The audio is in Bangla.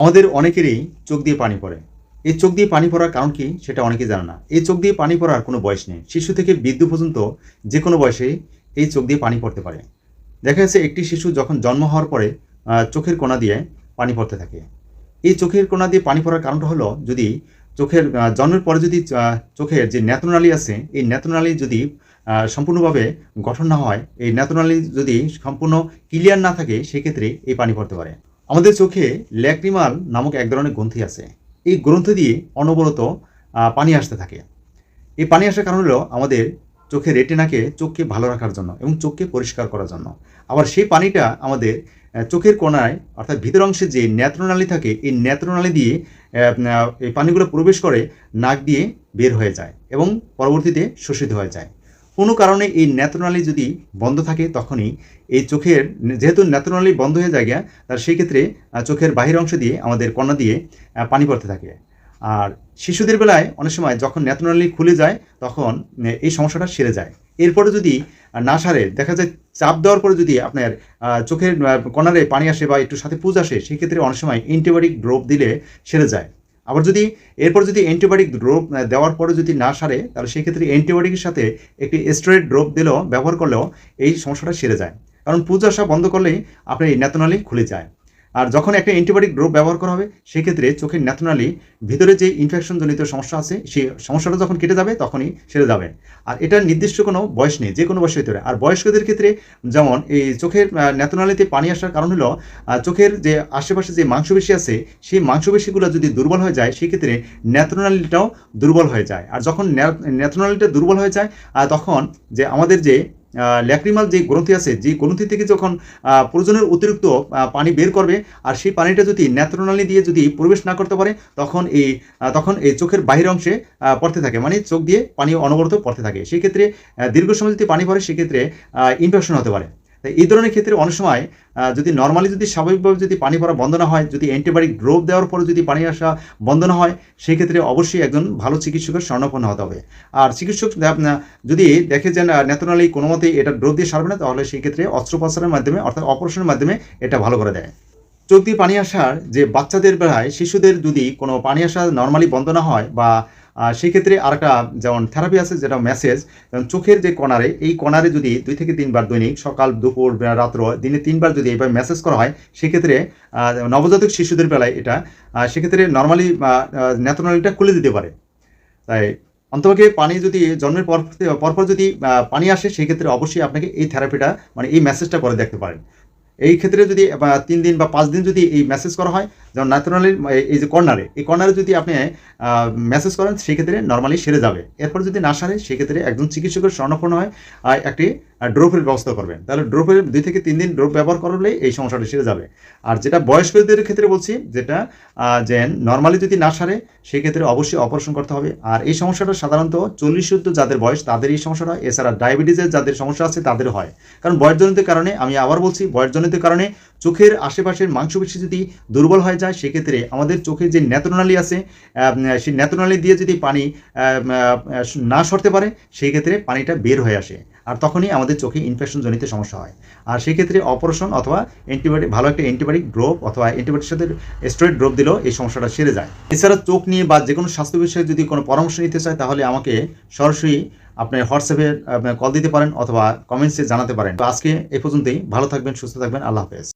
আমাদের অনেকেরই চোখ দিয়ে পানি পড়ে। এই চোখ দিয়ে পানি পড়ার কারণ কি সেটা অনেকে জানে না। এই চোখ দিয়ে পানি পড়ার কোনো বয়স নেই। শিশু থেকে বৃদ্ধ পর্যন্ত যে কোনো বয়সে এই চোখ দিয়ে পানি পড়তে পারে। দেখা যাচ্ছে একটি শিশু যখন জন্ম হওয়ার পরে চোখের কোনা দিয়ে পানি পড়তে থাকে। এই চোখের কোনা দিয়ে পানি পড়ার কারণটা হলো যদি চোখের জন্মের পরে যদি চোখের যে নেত্রনালী আছে, এই নেত্রনালী যদি সম্পূর্ণভাবে গঠন না হয়, এই নেত্রনালী যদি সম্পূর্ণ ক্লিয়ার না থাকে, সেক্ষেত্রে এই পানি পড়তে পারে। আমাদের চোখে ল্যাক্রিমাল নামক এক ধরনের গ্রন্থি আছে। এই গ্রন্থি দিয়ে অনবরত পানি আসতে থাকে। এই পানি আসার কারণ হলো আমাদের চোখের রেটিনাকে চোখকে ভালো রাখার জন্য এবং চোখকে পরিষ্কার করার জন্য। আবার সেই পানিটা আমাদের চোখের কোনায় অর্থাৎ ভিতর অংশে যে নেত্রনালী থাকে, এই নেত্রনালী দিয়ে এই পানিগুলো প্রবেশ করে নাক দিয়ে বের হয়ে যায় এবং পরবর্তীতে শোষিত হয়ে যায়। কোনো কারণে এই নেত্রনালী যদি বন্ধ থাকে তখনই এই চোখের, যেহেতু নেত্রনালী বন্ধ হয়ে যায় তার সেই ক্ষেত্রে চোখের বাহির অংশ দিয়ে আমাদের কর্ণা দিয়ে পানি পড়তে থাকে। আর শিশুদের বেলায় অনেক সময় যখন নেত্রনালী খুলে যায়, তখন এই সমস্যাটা সেরে যায়। এরপরে যদি না সারে, দেখা যায় চাপ দেওয়ার পরে যদি আপনার চোখের কর্নারে পানি আসে বা একটু সাথে পুজ আসে সেক্ষেত্রে অনেক সময় অ্যান্টিবায়োটিক ড্রপ দিলে সেরে যায়। আবার যদি এরপর যদি অ্যান্টিবায়োটিক ড্রপ দেওয়ার পরে যদি না সারে, তাহলে সেক্ষেত্রে অ্যান্টিবায়োটিকের সাথে একটি স্টেরয়েড ড্রপ দিলেও, ব্যবহার করলেও এই সমস্যাটা সেরে যায়। কারণ পুজো আসা বন্ধ করলেই আপনার এই নেতনালি খুলে যায়। আর যখন একটা অ্যান্টিবায়োটিক ড্রপ ব্যবহার করা হবে, সেক্ষেত্রে চোখের নেতনালি ভিতরে যে ইনফেকশনজনিত সমস্যা আছে সেই সমস্যাটা যখন কেটে যাবে, তখনই সেরে যাবে আর এটার নির্দিষ্ট কোনো বয়স নেই যে কোনো বয়স হতে পারে আর বয়স্কদের ক্ষেত্রে যেমন এই চোখের নেতনালিতে পানি আসার কারণ হলো চোখের যে আশেপাশে যে মাংসপেশি আছে, সেই মাংসপেশিগুলো যদি দুর্বল হয়ে যায়, সেক্ষেত্রে নেত্রনালীটাও দুর্বল হয়ে যায়। আর যখন নে- নেত্রনালীটা দুর্বল হয়ে যায় তখন যে আমাদের যে ল্যাক্রিমাল যে গ্রন্থি আছে, যে গ্রন্থি থেকে যখন প্রয়োজনের অতিরিক্ত পানি বের করবে, আর সেই পানিটা যদি ন্যাত্রনালী দিয়ে যদি প্রবেশ না করতে পারে, তখন এই তখন এই চোখের বাহির অংশে পড়তে থাকে। মানে চোখ দিয়ে পানি অনবরত পড়তে থাকে। সেক্ষেত্রে দীর্ঘ সময় যদি পানি পড়ে, সেক্ষেত্রে ইনফেকশন হতে পারে। এই ধরনের ক্ষেত্রে অনেক সময় যদি নর্মালি যদি স্বাভাবিকভাবে যদি পানি পড়া বন্ধ না হয়, যদি অ্যান্টিবায়োটিক ড্রপ দেওয়ার পরে যদি পানি আসা বন্ধ না হয় সেই ক্ষেত্রে অবশ্যই একজন ভালো চিকিৎসকের স্বর্ণপন্ন হতে হবে। আর চিকিৎসক যদি দেখে যে নেত্রনালী কোনো মতেই এটা ড্রপ দিয়ে সারবে না, তাহলে সেই ক্ষেত্রে অস্ত্রোপচারের মাধ্যমে অর্থাৎ অপারেশনের মাধ্যমে এটা ভালো করে দেয়। দিয়ে পানি আসার যে বাচ্চাদের বেলায় শিশুদের যদি কোনো পানি আসা নর্মালি বন্ধ না হয় বা সেক্ষেত্রে আরেকটা যেমন থেরাপি আছে, যেটা মেসেজ যেমন চোখের যে কণারে, এই কণারে যদি দুই থেকে তিনবার দৈনিক, সকাল, দুপুর রাত্র, দিনে তিনবার যদি এইভাবে মেসেজ করা হয়, সেক্ষেত্রে নবজাতক শিশুদের বেলায় এটা সেক্ষেত্রে নর্মালি নেত্রনালীটা খুলে দিতে পারে। তাই অন্তপক্ষে পানি যদি জন্মের পর, পরপর যদি পানি আসে সেই ক্ষেত্রে অবশ্যই আপনাকে এই থেরাপিটা মানে এই মেসেজটা করে দেখতে পারেন। এই ক্ষেত্রে যদি তিন দিন বা পাঁচ দিন যদি এই মেসেজ করা হয় যেমন নাইট্রোনালির এই যে কর্নারে এই কর্নারে যদি আপনি মেসেজ করেন সেই ক্ষেত্রে নর্মালি সেরে যাবে। এরপর যদি না সারে, সেক্ষেত্রে একজন চিকিৎসকের স্বর্ণপন্ন হয় একটি ড্রপের ব্যবস্থা করবেন তাহলে ড্রপের দুই থেকে তিন দিন ড্রপ ব্যবহার করলেই এই সমস্যাটা সেরে যাবে। আর যেটা বয়স্কদের ক্ষেত্রে বলছি, যেটা যে নর্মালি যদি না সারে, সেক্ষেত্রে অবশ্যই অপারেশন করতে হবে। আর এই সমস্যাটা সাধারণত চল্লিশ ঊর্ধ্ব যাদের বয়স তাদের এই সমস্যাটা হয়। এছাড়া ডায়াবেটিসের যাদের সমস্যা আছে তাদের হয়। কারণ বয়সজনিত কারণে, আমি আবার বলছি, বয়সজনিত কারণে চোখের আশেপাশের মাংসপেশি যদি দুর্বল হয়ে যায়, সেক্ষেত্রে আমাদের চোখে যে নেত্রনালী আছে সেই নেত্রনালী দিয়ে যদি পানি না সরতে পারে সেই ক্ষেত্রে পানিটা বের হয়ে আসে। আর তখনই আমাদের চোখে ইনফেকশন জনিত সমস্যা হয়। আর সেক্ষেত্রে অপারেশন অথবা অ্যান্টিবায়োটিক ভালো একটা অ্যান্টিবায়োটিক ড্রপ অথবা অ্যান্টিবায়োটিকের সাথে স্টেরয়েড ড্রপ দিলেও এই সমস্যাটা সেরে যায়। এছাড়া চোখ নিয়ে বা যে কোনো স্বাস্থ্য বিষয়ে যদি কোনো পরামর্শ নিতে চায়, তাহলে আমাকে সরাসরি আপনি হোয়াটসঅ্যাপে কল দিতে পারেন অথবা কমেন্টসে জানাতে পারেন। তো আজকে এ পর্যন্তই। ভালো থাকবেন, সুস্থ থাকবেন। আল্লাহ হাফেজ।